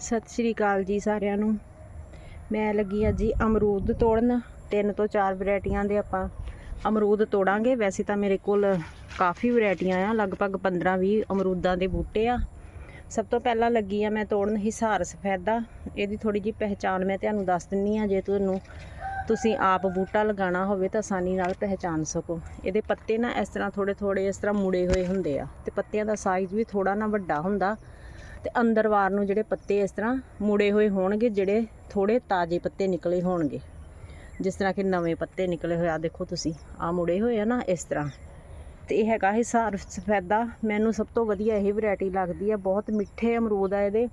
ਸਤਿ ਸ਼੍ਰੀ ਅਕਾਲ ਜੀ ਸਾਰਿਆਂ ਨੂੰ। ਮੈਂ ਲੱਗੀ ਆ ਜੀ ਅਮਰੂਦ ਤੋੜਨ। ਤਿੰਨ ਤੋਂ ਚਾਰ ਵੈਰਾਈਟੀਆਂ ਦੇ ਆਪਾਂ ਅਮਰੂਦ ਤੋੜਾਂਗੇ। ਵੈਸੇ ਤਾਂ ਮੇਰੇ ਕੋਲ ਕਾਫੀ ਵੈਰਾਈਟੀਆਂ ਆ। ਲਗਭਗ 15-20 ਅਮਰੂਦਾਂ ਦੇ ਬੂਟੇ ਆ। ਸਭ ਤੋਂ ਪਹਿਲਾਂ ਲੱਗੀ ਆ ਮੈਂ ਤੋੜਨ ਹਿਸਾਰ ਸਫੈਦਾ। ਇਹਦੀ ਥੋੜੀ ਜੀ ਪਹਿਚਾਣ ਮੈਂ ਤੁਹਾਨੂੰ ਦੱਸ ਦਿੰਨੀ ਆ। ਜੇ ਤੁਹਾਨੂੰ ਤੁਸੀਂ ਆਪ ਬੂਟਾ ਲਗਾਉਣਾ ਹੋਵੇ ਤਾਂ ਆਸਾਨੀ ਨਾਲ ਪਹਿਚਾਨ ਸਕੋ। ਇਹਦੇ ਪੱਤੇ ਨਾ ਇਸ ਤਰ੍ਹਾਂ ਥੋੜੇ ਥੋੜੇ ਇਸ ਤਰ੍ਹਾਂ ਮੁੜੇ ਹੋਏ ਹੁੰਦੇ ਆ। ਤੇ ਪੱਤਿਆਂ ਦਾ ਸਾਈਜ਼ ਵੀ ਥੋੜਾ ਨਾ ਵੱਡਾ ਹੁੰਦਾ। ਤੇ ਅੰਦਰ ਵਾਰ ਨੂੰ ਜਿਹੜੇ ਪੱਤੇ ਇਸ ਤਰ੍ਹਾਂ ਮੁੜੇ ਹੋਏ ਹੋਣਗੇ, ਜਿਹੜੇ ਥੋੜੇ ਤਾਜ਼ੇ ਪੱਤੇ ਨਿਕਲੇ ਹੋਣਗੇ। ਜਿਸ ਤਰ੍ਹਾਂ ਕਿ ਨਵੇਂ ਪੱਤੇ ਨਿਕਲੇ ਹੋਏ ਆ ਦੇਖੋ ਤੁਸੀਂ ਆ ਮੁੜੇ ਹੋਏ ਆ ਨਾ ਇਸ ਤਰ੍ਹਾਂ। ਤੇ ਇਹ ਹੈਗਾ ਹਿਸਾਰ ਸਫੈਦਾ। ਮੈਨੂੰ ਸਭ ਤੋਂ ਵਧੀਆ ਇਹ ਵੈਰਾਈਟੀ ਲੱਗਦੀ ਆ, ਬਹੁਤ ਮਿੱਠੇ ਅਮਰੂਦ ਆ ਇਹਦੇ।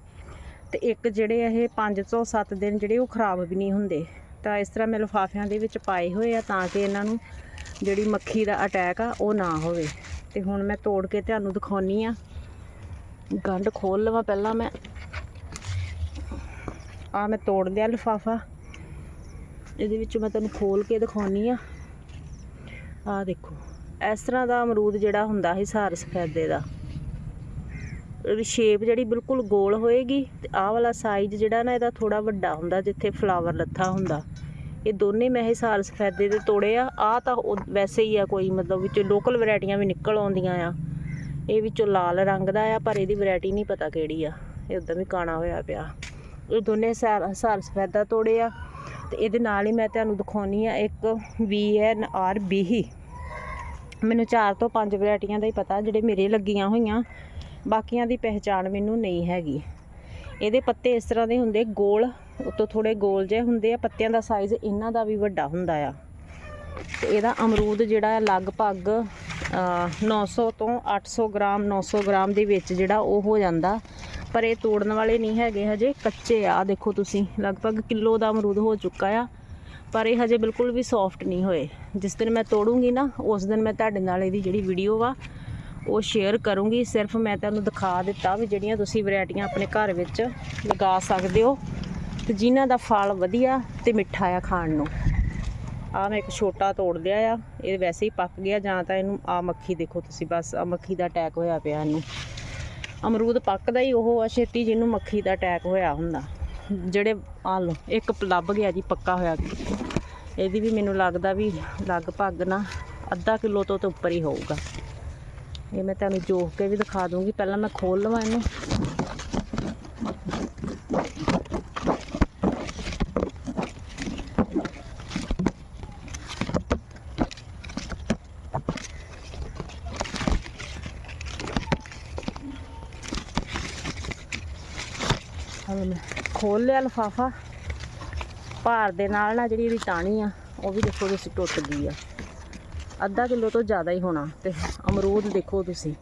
ਤੇ ਇੱਕ ਜਿਹੜੇ ਇਹ 5 ਤੋਂ 7 ਦਿਨ ਜਿਹੜੇ ਉਹ ਖਰਾਬ ਵੀ ਨਹੀਂ ਹੁੰਦੇ। ਤਾਂ ਇਸ ਤਰ੍ਹਾਂ ਮੈਂ ਲਿਫਾਫਿਆਂ ਦੇ ਵਿੱਚ ਪਾਏ ਹੋਏ ਆ ਤਾਂ ਕਿ ਇਹਨਾਂ ਨੂੰ ਜਿਹੜੀ ਮੱਖੀ ਦਾ ਅਟੈਕ ਆ, ਉਹ ਨਾ ਹੋਵੇ। ਤੇ ਹੁਣ ਮੈਂ ਤੋੜ ਕੇ ਤੁਹਾਨੂੰ ਦਿਖਾਉਣੀ ਆ। ਗੰਢ ਖੋਲ ਲਵਾਂ ਪਹਿਲਾਂ ਮੈਂ। ਆ ਮੈਂ ਤੋੜ ਲਿਆ ਲਿਫਾਫਾ। ਇਹਦੇ ਵਿੱਚ ਮੈਂ ਤੁਹਾਨੂੰ ਖੋਲ ਕੇ ਦਿਖਾਉਣੀ ਆ। ਆ ਦੇਖੋ, ਇਸ ਤਰ੍ਹਾਂ ਦਾ ਅਮਰੂਦ ਜਿਹੜਾ ਹੁੰਦਾ ਸੀ ਸਾਰ ਸਫੈਦੇ ਦਾ। ਇਹਦੀ ਸ਼ੇਪ ਜਿਹੜੀ ਬਿਲਕੁਲ ਗੋਲ ਹੋਏਗੀ ਤੇ ਆਹ ਵਾਲਾ ਸਾਈਜ਼ ਜਿਹੜਾ ਨਾ ਇਹਦਾ ਥੋੜਾ ਵੱਡਾ ਹੁੰਦਾ, ਜਿੱਥੇ ਫਲਾਵਰ ਲੱਥਾ ਹੁੰਦਾ। ਇਹ ਦੋਨੇ ਮੈਂ ਹਿਸਾਰ ਸਫੈਦੇ ਦੇ ਤੋੜੇ ਆ। ਆ ਤਾਂ ਉਹ- ਵੈਸੇ ਹੀ ਆ ਕੋਈ ਮਤਲਬ ਵਿੱਚ ਲੋਕਲ ਵੈਰਾਈਟੀਆਂ ਵੀ ਨਿਕਲ ਆਉਂਦੀਆਂ ਆ। ਇਹ ਵਿੱਚੋਂ ਲਾਲ ਰੰਗ ਦਾ ਆ, ਪਰ ਇਹਦੀ ਵੈਰਾਈਟੀ ਨਹੀਂ ਪਤਾ ਕਿਹੜੀ ਆ। ਇਹ ਉਦਾਂ ਵੀ ਕਾਣਾ ਹੋਇਆ ਪਿਆ। ਇਹ ਦੋਨੇ ਹਿਸਾਰ ਸਾਰ ਸਫੈਦਾ ਤੋੜੇ ਆ। ਤੇ ਇਹਦੇ ਨਾਲ ਹੀ ਮੈਂ ਤੁਹਾਨੂੰ ਦਿਖਾਉਣੀ ਆ, ਇੱਕ ਵੀ ਐਨ ਆਰ ਬੀ ਮੈਨੂੰ ਚਾਰ ਤੋਂ ਪੰਜ ਵੈਰਾਈਟੀਆਂ ਦਾ ਹੀ ਪਤਾ, ਜਿਹੜੇ ਮੇਰੇ ਲੱਗੀਆਂ ਹੋਈਆਂ। ਬਾਕੀਆਂ ਦੀ ਪਹਿਚਾਣ ਮੈਨੂੰ ਨਹੀਂ ਹੈਗੀ। ਇਹਦੇ ਪੱਤੇ ਇਸ ਤਰ੍ਹਾਂ ਦੇ ਹੁੰਦੇ, ਗੋਲ, ਉੱਤੋਂ ਥੋੜੇ ਗੋਲ ਜਿਹੇ ਹੁੰਦੇ ਆ। ਪੱਤਿਆਂ ਦਾ ਸਾਈਜ਼ ਇਹਨਾਂ ਦਾ ਵੀ ਵੱਡਾ ਹੁੰਦਾ ਆ। ਤੇ ਇਹਦਾ ਅਮਰੂਦ ਜਿਹੜਾ ਲਗਭਗ ਅ, 900 ਤੋਂ 800 ਗ੍ਰਾਮ 900 ਗ੍ਰਾਮ ਦੇ ਵਿੱਚ ਜਿਹੜਾ ਉਹ ਹੋ ਜਾਂਦਾ। ਪਰ ਇਹ ਤੋੜਨ ਵਾਲੇ ਨਹੀਂ ਹੈਗੇ ਹਜੇ ਕੱਚੇ ਆ। ਆਹ ਦੇਖੋ ਤੁਸੀਂ ਲਗਭਗ ਕਿਲੋ ਦਾ ਅਮਰੂਦ ਹੋ ਚੁੱਕਾ ਆ। ਪਰ ਇਹ ਹਜੇ ਬਿਲਕੁਲ ਵੀ ਸੌਫਟ ਨਹੀਂ ਹੋਏ। ਜਿਸ ਦਿਨ ਮੈਂ ਤੋੜੂੰਗੀ ਨਾ ਉਸ ਦਿਨ ਮੈਂ ਤੁਹਾਡੇ ਨਾਲ ਇਹਦੀ ਜਿਹੜੀ ਵੀਡੀਓ ਆ ਉਹ ਸ਼ੇਅਰ ਕਰੂੰਗੀ। ਸਿਰਫ ਮੈਂ ਤੁਹਾਨੂੰ ਦਿਖਾ ਦਿੱਤਾ ਵੀ ਜਿਹੜੀਆਂ ਤੁਸੀਂ ਵੈਰਾਈਟੀਆਂ ਆਪਣੇ ਘਰ ਵਿੱਚ ਲਗਾ ਸਕਦੇ ਹੋ। ਤੇ ਜਿਨ੍ਹਾਂ ਦਾ ਫਲ ਵਧੀਆ ਤੇ ਮਿੱਠਾ ਆ ਖਾਣ ਨੂੰ। ਆ ਮੈਂ ਇੱਕ ਛੋਟਾ ਤੋੜ ਲਿਆ ਆ, ਇਹ ਵੈਸੇ ਹੀ ਪੱਕ ਗਿਆ, ਜਾਂ ਤਾਂ ਇਹਨੂੰ ਆ ਮੱਖੀ ਦੇਖੋ ਤੁਸੀਂ ਬਸ ਆ ਮੱਖੀ ਦਾ ਅਟੈਕ ਹੋਇਆ ਪਿਆ ਇਹਨੂੰ। ਅਮਰੂਦ ਪੱਕਦਾ ਹੀ ਉਹ ਆ ਛੇਤੀ ਜਿਹਨੂੰ ਮੱਖੀ ਦਾ ਅਟੈਕ ਹੋਇਆ ਹੁੰਦਾ। ਜਿਹੜੇ ਆ ਲੋ ਇੱਕ ਲੱਭ ਗਿਆ ਜੀ, ਪੱਕਾ ਹੋਇਆ। ਇਹਦੀ ਵੀ ਮੈਨੂੰ ਲੱਗਦਾ ਵੀ ਲਗਭਗ ਨਾ ਅੱਧਾ ਕਿਲੋ ਤੋਂ ਤਾਂ ਉੱਪਰ ਹੀ ਹੋਊਗਾ। ਇਹ ਮੈਂ ਤੁਹਾਨੂੰ ਜੋਖ ਕੇ ਵੀ ਦਿਖਾ ਦੂੰਗੀ, ਪਹਿਲਾਂ ਮੈਂ ਖੋਲ ਲਵਾਂ ਇਹਨੂੰ। ਖੋਲ ਲਿਆ ਲਫਾਫਾ। ਭਾਰ ਦੇ ਨਾਲ ਨਾ ਜਿਹੜੀ ਇਹਦੀ ਟਾਣੀ ਆ, ਉਹ ਵੀ ਦੇਖੋ ਤੁਸੀਂ ਟੁੱਟ ਗਈ ਆ। ਅੱਧਾ ਕਿਲੋ ਤੋਂ ਜ਼ਿਆਦਾ ਹੀ ਹੋਣਾ ਤੇ ਅਮਰੂਦ ਦੇਖੋ ਤੁਸੀਂ।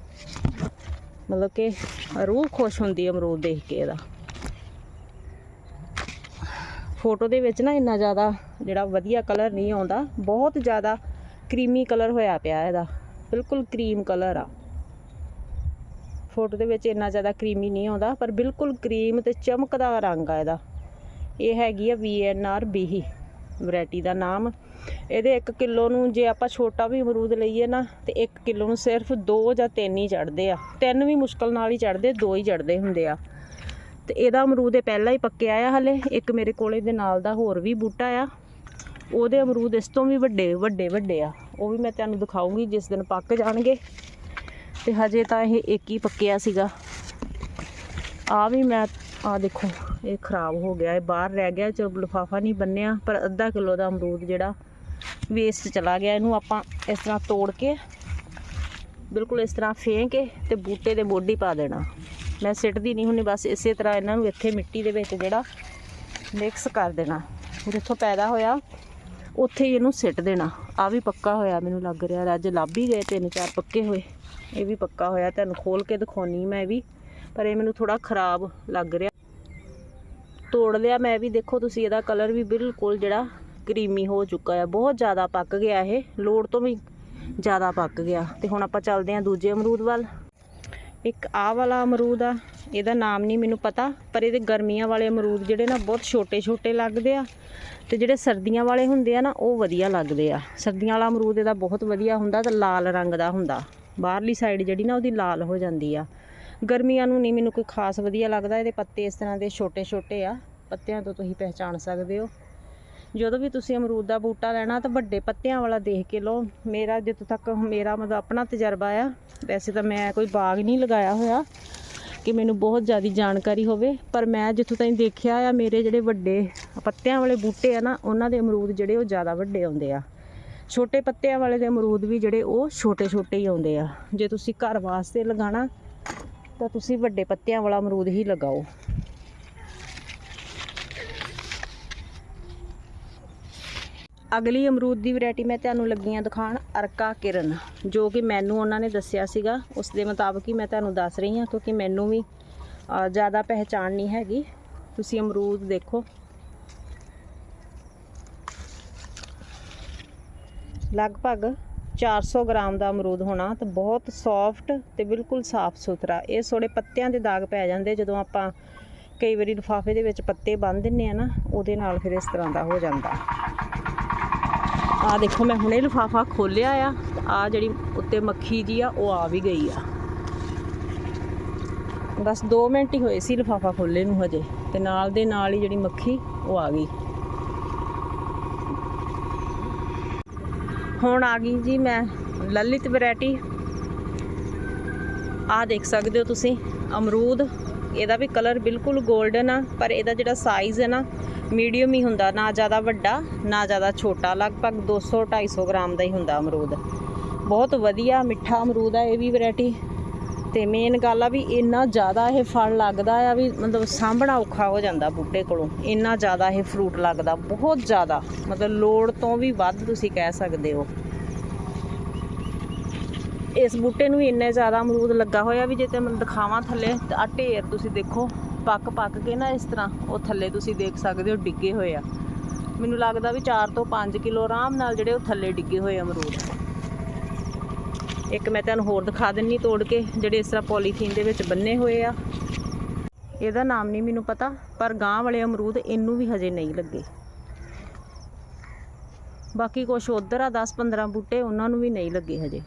ਮਤਲਬ ਕਿ ਰੂਹ ਖੁਸ਼ ਹੁੰਦੀ ਹੈ ਅਮਰੂਦ ਦੇਖ ਕੇ ਇਹਦਾ। ਫੋਟੋ ਦੇ ਵਿੱਚ ਨਾ ਇੰਨਾ ਜ਼ਿਆਦਾ ਜਿਹੜਾ ਵਧੀਆ ਕਲਰ ਨਹੀਂ ਆਉਂਦਾ, ਬਹੁਤ ਜ਼ਿਆਦਾ ਕਰੀਮੀ ਕਲਰ ਹੋਇਆ ਪਿਆ ਇਹਦਾ। ਬਿਲਕੁਲ ਕਰੀਮ ਕਲਰ ਆ। ਫੋਟੋ ਦੇ ਵਿੱਚ ਇੰਨਾ ਜ਼ਿਆਦਾ ਕਰੀਮੀ ਨਹੀਂ ਆਉਂਦਾ, ਪਰ ਬਿਲਕੁਲ ਕਰੀਮ ਤੇ ਚਮਕਦਾ ਰੰਗ ਆ ਇਹਦਾ। ਇਹ ਹੈਗੀ ਆ VNR ਬੀਹੀ, ਵੈਰਾਈਟੀ ਦਾ ਨਾਮ। ਇਹਦੇ 1 ਕਿਲੋ ਨੂੰ ਜੇ ਆਪਾਂ ਛੋਟਾ ਵੀ ਅਮਰੂਦ ਲਈਏ ਨਾ, ਤੇ 1 ਕਿਲੋ ਨੂੰ ਸਿਰਫ 2 ਜਾਂ 3 ਹੀ ਚੜਦੇ ਆ। ਤਿੰਨ ਵੀ ਮੁਸ਼ਕਲ ਨਾਲ ਹੀ ਚੜਦੇ ਦੋ ਹੀ ਚੜਦੇ ਹੁੰਦੇ ਆ। ਤੇ ਇਹਦਾ ਅਮਰੂਦ ਇਹ ਪਹਿਲਾਂ ਹੀ ਪੱਕਿਆ ਆ ਹਲੇ। ਇੱਕ ਮੇਰੇ ਕੋਲੇ ਦੇ ਨਾਲ ਦਾ ਹੋਰ ਵੀ ਬੂਟਾ ਆ। ਉਹਦੇ ਅਮਰੂਦ ਇਸ ਤੋਂ ਵੀ ਵੱਡੇ ਵੱਡੇ ਵੱਡੇ ਆ। ਉਹ ਵੀ ਮੈਂ ਤੁਹਾਨੂੰ ਦਿਖਾਉਂਗੀ ਜਿਸ ਦਿਨ ਪੱਕ ਜਾਣਗੇ। ਤੇ ਹਜੇ ਤਾਂ ਇਹ ਇੱਕ ਹੀ ਪੱਕਿਆ ਸੀਗਾ। ਆ ਵੀ ਮੈਂ ਆ ਦੇਖੋ, ਇਹ ਖਰਾਬ ਹੋ ਗਿਆ, ਇਹ ਬਾਹਰ ਰਹਿ ਗਿਆ ਚਲੋ ਲਿਫਾਫਾ ਨਹੀਂ ਬੰਨਿਆ, ਪਰ ਅੱਧਾ ਕਿਲੋ ਦਾ ਅਮਰੂਦ ਜਿਹੜਾ ਵੇਸਟ ਚਲਾ ਗਿਆ, ਇਹਨੂੰ ਆਪਾਂ ਇਸ ਤਰ੍ਹਾਂ ਤੋੜ ਕੇ, ਬਿਲਕੁਲ ਇਸ ਤਰ੍ਹਾਂ ਫੇਂਕ ਕੇ ਤੇ ਬੂਟੇ ਦੇ ਮੋਢੀ ਪਾ ਦੇਣਾ। ਮੈਂ ਸਿੱਟਦੀ ਨਹੀਂ ਹੁੰਦੀ, ਬਸ ਇਸੇ ਤਰ੍ਹਾਂ ਇਹਨਾਂ ਨੂੰ ਇੱਥੇ ਮਿੱਟੀ ਦੇ ਵਿੱਚ ਜਿਹੜਾ ਮਿਕਸ ਕਰ ਦੇਣਾ। ਜਿੱਥੋਂ ਪੈਦਾ ਹੋਇਆ, ਉੱਥੇ ਹੀ ਇਹਨੂੰ ਸਿੱਟ ਦੇਣਾ। ਆ ਵੀ ਪੱਕਾ ਹੋਇਆ, ਮੈਨੂੰ ਲੱਗ ਰਿਹਾ, ਅੱਜ ਲੱਭ ਹੀ ਗਏ ਤਿੰਨ ਚਾਰ ਪੱਕੇ ਹੋਏ। ਇਹ ਵੀ ਪੱਕਾ ਹੋਇਆ, ਤੁਹਾਨੂੰ ਖੋਲ ਕੇ ਦਿਖਾਉਣੀ ਮੈਂ ਵੀ, ਪਰ ਇਹ ਮੈਨੂੰ ਥੋੜਾ ਖਰਾਬ ਲੱਗ ਰਿਹਾ। ਤੋੜ ਲਿਆ ਮੈਂ ਵੀ, ਦੇਖੋ ਤੁਸੀਂ ਇਹਦਾ ਕਲਰ ਵੀ ਬਿਲਕੁਲ ਜਿਹੜਾ ਕਰੀਮੀ ਹੋ ਚੁੱਕਾ ਹੈ ਬਹੁਤ ਜ਼ਿਆਦਾ ਪੱਕ ਗਿਆ ਇਹ, ਲੋੜ ਤੋਂ ਵੀ ਜ਼ਿਆਦਾ ਪੱਕ ਗਿਆ। ਤੇ ਹੁਣ ਆਪਾਂ ਚੱਲਦੇ ਹਾਂ ਦੂਜੇ ਅਮਰੂਦ ਵੱਲ। ਇੱਕ ਆਹ ਵਾਲਾ ਅਮਰੂਦ ਆ, ਇਹਦਾ ਨਾਮ ਨਹੀਂ ਮੈਨੂੰ ਪਤਾ, ਪਰ ਇਹਦੇ ਗਰਮੀਆਂ ਵਾਲੇ ਅਮਰੂਦ ਜਿਹੜੇ ਨਾ ਬਹੁਤ ਛੋਟੇ ਛੋਟੇ ਲੱਗਦੇ ਆ, ਤੇ ਜਿਹੜੇ ਸਰਦੀਆਂ ਵਾਲੇ ਹੁੰਦੇ ਆ ਨਾ, ਉਹ ਵਧੀਆ ਲੱਗਦੇ ਆ। ਸਰਦੀਆਂ ਵਾਲਾ ਅਮਰੂਦ ਇਹਦਾ ਬਹੁਤ ਵਧੀਆ ਹੁੰਦਾ ਤੇ ਲਾਲ ਰੰਗ ਦਾ ਹੁੰਦਾ। ਬਾਹਰਲੀ ਸਾਈਡ ਜਿਹੜੀ ਨਾ ਉਹਦੀ ਲਾਲ ਹੋ ਜਾਂਦੀ ਆ। ਗਰਮੀਆਂ ਨੂੰ ਨਹੀਂ ਮੈਨੂੰ ਕੋਈ ਖਾਸ ਵਧੀਆ ਲੱਗਦਾ, ਇਹਦੇ ਪੱਤੇ ਇਸ ਤਰ੍ਹਾਂ ਦੇ ਛੋਟੇ ਛੋਟੇ ਆ। ਪੱਤਿਆਂ ਤੋਂ ਤੁਸੀਂ ਪਹਿਚਾਣ ਸਕਦੇ ਹੋ। ਜਦੋਂ ਵੀ ਤੁਸੀਂ ਅਮਰੂਦ ਦਾ ਬੂਟਾ ਲੈਣਾ ਤਾਂ ਵੱਡੇ ਪੱਤਿਆਂ ਵਾਲਾ ਦੇਖ ਕੇ ਲਓ। ਮੇਰਾ ਜਿੱਥੋਂ ਤੱਕ, ਮੇਰਾ ਮਤਲਬ ਆਪਣਾ ਤਜਰਬਾ ਆ, ਵੈਸੇ ਤਾਂ ਮੈਂ ਕੋਈ ਬਾਗ ਨਹੀਂ ਲਗਾਇਆ ਹੋਇਆ ਕਿ ਮੈਨੂੰ ਬਹੁਤ ਜ਼ਿਆਦਾ ਜਾਣਕਾਰੀ ਹੋਵੇ। ਪਰ ਮੈਂ ਜਿੱਥੋਂ ਤਾਈਂ ਦੇਖਿਆ ਆ, ਮੇਰੇ ਜਿਹੜੇ ਵੱਡੇ ਪੱਤਿਆਂ ਵਾਲੇ ਬੂਟੇ ਆ ਨਾ, ਉਹਨਾਂ ਦੇ ਅਮਰੂਦ ਜਿਹੜੇ ਉਹ ਜ਼ਿਆਦਾ ਵੱਡੇ ਆਉਂਦੇ ਆ। ਛੋਟੇ ਪੱਤਿਆਂ ਵਾਲੇ ਦੇ ਅਮਰੂਦ ਵੀ ਜਿਹੜੇ ਉਹ ਛੋਟੇ ਛੋਟੇ ਹੀ ਆਉਂਦੇ ਆ। ਜੇ ਤੁਸੀਂ ਘਰ ਵਾਸਤੇ ਲਗਾਉਣਾ, ਤਾਂ ਤੁਸੀਂ ਵੱਡੇ ਪੱਤਿਆਂ ਵਾਲਾ ਅਮਰੂਦ ਹੀ ਲਗਾਓ। ਅਗਲੀ ਅਮਰੂਦ ਦੀ ਵੈਰਾਈਟੀ ਮੈਂ ਤੁਹਾਨੂੰ ਲੱਗੀਆਂ ਦਿਖਾਣ ਅਰਕਾ ਕਿਰਨ। ਜੋ ਕਿ ਮੈਨੂੰ ਉਹਨਾਂ ਨੇ ਦੱਸਿਆ ਸੀਗਾ। ਉਸ ਦੇ ਮੁਤਾਬਕ ਹੀ ਮੈਂ ਤੁਹਾਨੂੰ ਦੱਸ ਰਹੀ ਹਾਂ ਕਿਉਂਕਿ ਮੈਨੂੰ ਵੀ ਜ਼ਿਆਦਾ ਪਹਿਚਾਣ ਨਹੀਂ ਹੈਗੀ। ਤੁਸੀਂ ਅਮਰੂਦ ਦੇਖੋ। ਲਗਭਗ 400 ਗ੍ਰਾਮ ਦਾ ਅਮਰੂਦ ਹੋਣਾ ਤਾਂ ਬਹੁਤ ਸੌਫਟ ਤੇ ਬਿਲਕੁਲ ਸਾਫ਼ ਸੁਥਰਾ। ਇਹ ਥੋੜੇ ਪੱਤਿਆਂ ਦੇ ਦਾਗ ਪੈ ਜਾਂਦੇ, ਜਦੋਂ ਆਪਾਂ ਕਈ ਵਾਰੀ ਲਿਫਾਫੇ ਦੇ ਵਿੱਚ ਪੱਤੇ ਬੰਨ੍ਹ ਦਿੰਨੇ ਆ ਨਾ, ਉਹਦੇ ਨਾਲ ਫਿਰ ਇਸ ਤਰ੍ਹਾਂ ਦਾ ਹੋ ਜਾਂਦਾ। ਆ ਦੇਖੋ, ਮੈਂ ਹੁਣੇ ਲਿਫਾਫਾ ਖੋਲਿਆ ਆ। ਆ ਜਿਹੜੀ ਉੱਤੇ ਮੱਖੀ ਜੀ ਆ, ਉਹ ਆ ਵੀ ਗਈ ਆ। ਬਸ 2 ਮਿੰਟ ਹੀ ਹੋਏ ਸੀ ਲਿਫਾਫਾ ਖੋਲੇ ਨੂੰ ਹਜੇ, ਤੇ ਨਾਲ ਦੇ ਨਾਲ ਹੀ ਜਿਹੜੀ ਮੱਖੀ, ਉਹ ਆ ਗਈ। ਹੁਣ ਆ ਗਈ ਜੀ ਮੈਂ ਲਲਿਤ ਵੈਰਾਈਟੀ। ਆ ਦੇਖ ਸਕਦੇ ਹੋ ਤੁਸੀਂ, ਅਮਰੂਦ। ਇਹਦਾ ਵੀ ਕਲਰ ਬਿਲਕੁਲ 골ਡਨ ਆ, ਪਰ ਇਹਦਾ ਜਿਹੜਾ ਸਾਈਜ਼ ਹੈ ਨਾ ਮੀਡੀਅਮ ਹੀ ਹੁੰਦਾ, ਨਾ ਜ਼ਿਆਦਾ ਵੱਡਾ, ਨਾ ਜ਼ਿਆਦਾ ਛੋਟਾ। ਲਗਭਗ 200 250 ਗ੍ਰਾਮ ਦਾ ਹੀ ਹੁੰਦਾ ਅਮਰੂਦ। ਬਹੁਤ ਵਧੀਆ, ਮਿੱਠਾ ਅਮਰੂਦ ਆ ਇਹ ਵੀ ਵੈਰਾਈਟੀ। ਤੇ ਮੇਨ ਗੱਲ ਆ ਵੀ ਇੰਨਾ ਜ਼ਿਆਦਾ ਇਹ ਫਲ ਲੱਗਦਾ ਆ ਵੀ ਮਤਲਬ ਸਾਂਭਣਾ ਔਖਾ ਹੋ ਜਾਂਦਾ ਬੂਟੇ ਕੋਲੋਂ। ਇੰਨਾ ਜ਼ਿਆਦਾ ਇਹ ਫਰੂਟ ਲੱਗਦਾ, ਬਹੁਤ ਜ਼ਿਆਦਾ। ਮਤਲਬ ਲੋੜ ਤੋਂ ਵੀ ਵੱਧ ਤੁਸੀਂ ਕਹਿ ਸਕਦੇ ਹੋ। ਇਸ ਬੂਟੇ ਨੂੰ ਵੀ ਇੰਨੇ ਜ਼ਿਆਦਾ ਅਮਰੂਦ ਲੱਗਾ ਹੋਇਆ ਵੀ ਜੇ ਤੇ ਮੈਂ ਦਿਖਾਵਾਂ ਥੱਲੇ ਆ ਢੇਰ ਤੁਸੀਂ ਦੇਖੋ ਪੱਕ ਪੱਕ ਕੇ ਨਾ ਇਸ ਤਰ੍ਹਾਂ, ਉਹ ਥੱਲੇ ਤੁਸੀਂ ਦੇਖ ਸਕਦੇ ਹੋ ਡਿੱਗੇ ਹੋਏ ਆ। ਮੈਨੂੰ ਲੱਗਦਾ ਵੀ 4 ਤੋਂ 5 ਕਿਲੋ ਆਰਾਮ ਨਾਲ ਜਿਹੜੇ ਉਹ ਥੱਲੇ ਡਿੱਗੇ ਹੋਏ ਅਮਰੂਦ। ਇੱਕ ਮੈਂ ਤੁਹਾਨੂੰ ਹੋਰ ਦਿਖਾ ਦਿੰਨੀ ਤੋੜ ਕੇ, ਜਿਹੜੇ ਇਸ ਤਰ੍ਹਾਂ ਪੋਲੀਥੀਨ ਦੇ ਵਿੱਚ ਬੰਨੇ ਹੋਏ ਆ। ਇਹਦਾ ਨਾਮ ਨਹੀਂ ਮੈਨੂੰ ਪਤਾ, ਪਰ ਗਾਂ ਵਾਲੇ ਅਮਰੂਦ ਇਹਨੂੰ ਵੀ ਹਜੇ ਨਹੀਂ ਲੱਗੇ। ਬਾਕੀ ਕੁਝ ਉਧਰ ਆ 10-15 ਬੂਟੇ ਉਹਨਾਂ ਨੂੰ ਵੀ ਨਹੀਂ ਲੱਗੇ ਹਜੇ।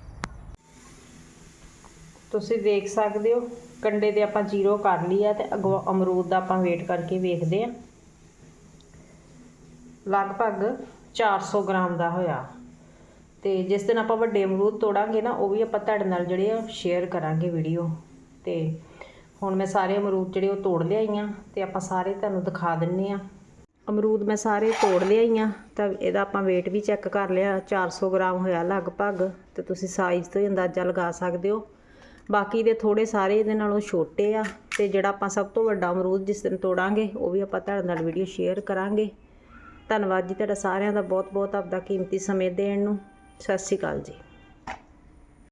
ਤੁਸੀਂ ਦੇਖ ਸਕਦੇ ਹੋ, ਕੰਡੇ ਤੇ ਆਪਾਂ ਜ਼ੀਰੋ ਕਰ ਲਈ ਆ ਤੇ ਅੱਗੋਂ ਅਮਰੂਦ ਦਾ ਆਪਾਂ ਵੇਟ ਕਰਕੇ ਵੇਖਦੇ ਆ। ਲਗਭਗ 400 ਗ੍ਰਾਮ ਦਾ ਹੋਇਆ। ਤੇ ਜਿਸ ਦਿਨ ਆਪਾਂ ਵੱਡੇ ਅਮਰੂਦ ਤੋੜਾਂਗੇ ਨਾ, ਉਹ ਵੀ ਆਪਾਂ ਤੁਹਾਡੇ ਨਾਲ ਜਿਹੜੇ ਆ ਸ਼ੇਅਰ ਕਰਾਂਗੇ ਵੀਡੀਓ ਤੇ ਹੁਣ ਮੈਂ ਸਾਰੇ ਅਮਰੂਦ ਜਿਹੜੇ ਉਹ ਤੋੜ ਲਿਆਈ ਲਿਆਈਆਂ ਤੇ ਆਪਾਂ ਸਾਰੇ ਤੁਹਾਨੂੰ ਦਿਖਾ ਦਿੰਨੇ ਆ। ਅਮਰੂਦ ਮੈਂ ਸਾਰੇ ਤੋੜ ਲਿਆਈ ਲਿਆਈਆਂ, ਤਾਂ ਇਹਦਾ ਆਪਾਂ weight ਵੀ ਚੈੱਕ ਕਰ ਲਿਆ 400 ਗ੍ਰਾਮ ਹੋਇਆ ਲਗਭਗ, ਤੇ ਤੁਸੀਂ ਸਾਈਜ਼ ਤੋਂ ਹੀ ਅੰਦਾਜ਼ਾ ਲਗਾ ਸਕਦੇ ਹੋ। ਬਾਕੀ ਦੇ ਥੋੜੇ ਸਾਰੇ ਇਹਦੇ ਨਾਲੋਂ ਛੋਟੇ ਆ, ਤੇ ਜਿਹੜਾ ਆਪਾਂ ਸਭ ਤੋਂ ਵੱਡਾ ਅਮਰੂਦ ਜਿਸ ਦਿਨ ਤੋੜਾਂਗੇ, ਉਹ ਵੀ ਆਪਾਂ ਤੁਹਾਡੇ ਨਾਲ ਵੀਡੀਓ ਸ਼ੇਅਰ ਕਰਾਂਗੇ। ਧੰਨਵਾਦ ਜੀ ਤੁਹਾਡਾ ਸਾਰਿਆਂ ਦਾ ਬਹੁਤ ਬਹੁਤ ਆਪਦਾ ਕੀਮਤੀ ਸਮੇਂ ਦੇਣ ਨੂੰ। ਸਤਿ ਸ਼੍ਰੀ ਅਕਾਲ ਜੀ।